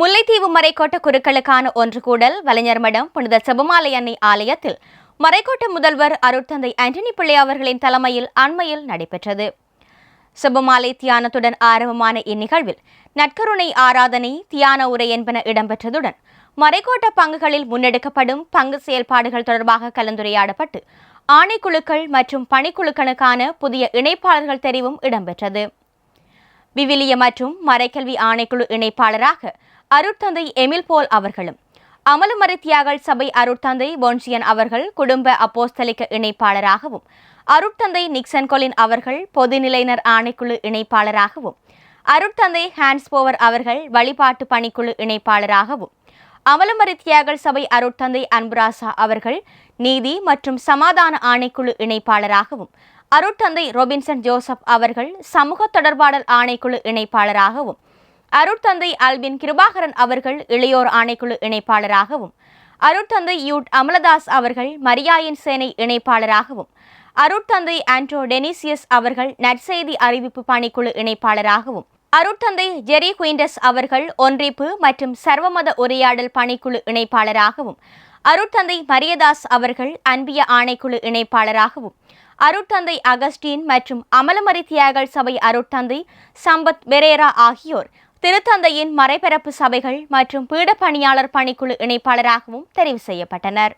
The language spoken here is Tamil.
முல்லைத்தீவு மறைக்கோட்ட குருக்களுக்கான ஒன்று கூடல் வலைஞர் மடம் புனித செபமாலை அன்னை ஆலயத்தில் மறைக்கோட்ட முதல்வர் அருட்தந்தை ஆண்டனி பிள்ளை அவர்களின் தலைமையில் அண்மையில் நடைபெற்றது. செபமாலை தியானத்துடன் ஆரம்பமான இந்நிகழ்வில் நற்கருணை ஆராதனை தியான உரை என்பன இடம்பெற்றதுடன் மறைக்கோட்ட பங்குகளில் முன்னெடுக்கப்படும் பங்கு செயல்பாடுகள் தொடர்பாக கலந்துரையாடப்பட்டு ஆணைக்குழுக்கள் மற்றும் பணிக்குழுக்களுக்கான புதிய இணைப்பாளர்கள் தெரிவும் இடம்பெற்றது. விவிலிய மற்றும் மறைக்கல்வி ஆணைக்குழு இணைப்பாளராக அருட்தந்தை எமில் போல் அவர்களும் அமலமறை தியாகல் சபை அருட்தந்தை பொன்சியன் அவர்கள் குடும்ப அப்போஸ்தலிக்க இணைப்பாளராகவும் அருட்தந்தை நிக்சன் கொலின் அவர்கள் பொதுநிலையினர் ஆணைக்குழு இணைப்பாளராகவும் அருட்தந்தை ஹான்ஸ் போவர் அவர்கள் வழிபாட்டு பணிக்குழு இணைப்பாளராகவும் அமலமறை தியாகல் சபை அருட்தந்தை அன்புராசா அவர்கள் நீதி மற்றும் சமாதான ஆணைக்குழு இணைப்பாளராகவும் அருட்தந்தை ரொபின்சன் ஜோசப் அவர்கள் சமூக தொடர்பாடல் ஆணைக்குழு இணைப்பாளராகவும் அருட்தந்தை அல்பின் கிருபாகரன் அவர்கள் இளையோர் ஆணைக்குழு இணைப்பாளராகவும் அருட்தந்தை யூட் அமலதாஸ் அவர்கள் மரியாயின் சேனை இணைப்பாளராகவும் அருட்தந்தை ஆண்ட்ரோ டெனிசியஸ் அவர்கள் நற்செய்தி அறிவிப்பு பணிக்குழு இணைப்பாளராகவும் அருட்தந்தை ஜெரி குயின்டஸ் அவர்கள் ஒன்றிப்பு மற்றும் சர்வமத உரையாடல் பணிக்குழு இணைப்பாளராகவும் அருட்தந்தை மரியதாஸ் அவர்கள் அன்பிய ஆணைக்குழு இணைப்பாளராகவும் அருட்தந்தை அகஸ்டீன் மற்றும் அமலமரி தியாகல் சபை அருட்தந்தை சம்பத் பெரேரா ஆகியோர் திருத்தந்தையின் மறைபரப்பு சபைகள் மற்றும் பீட பணியாளர் பணிக்குழு இணைப்பாளராகவும் தெரிவு செய்யப்பட்டனர்.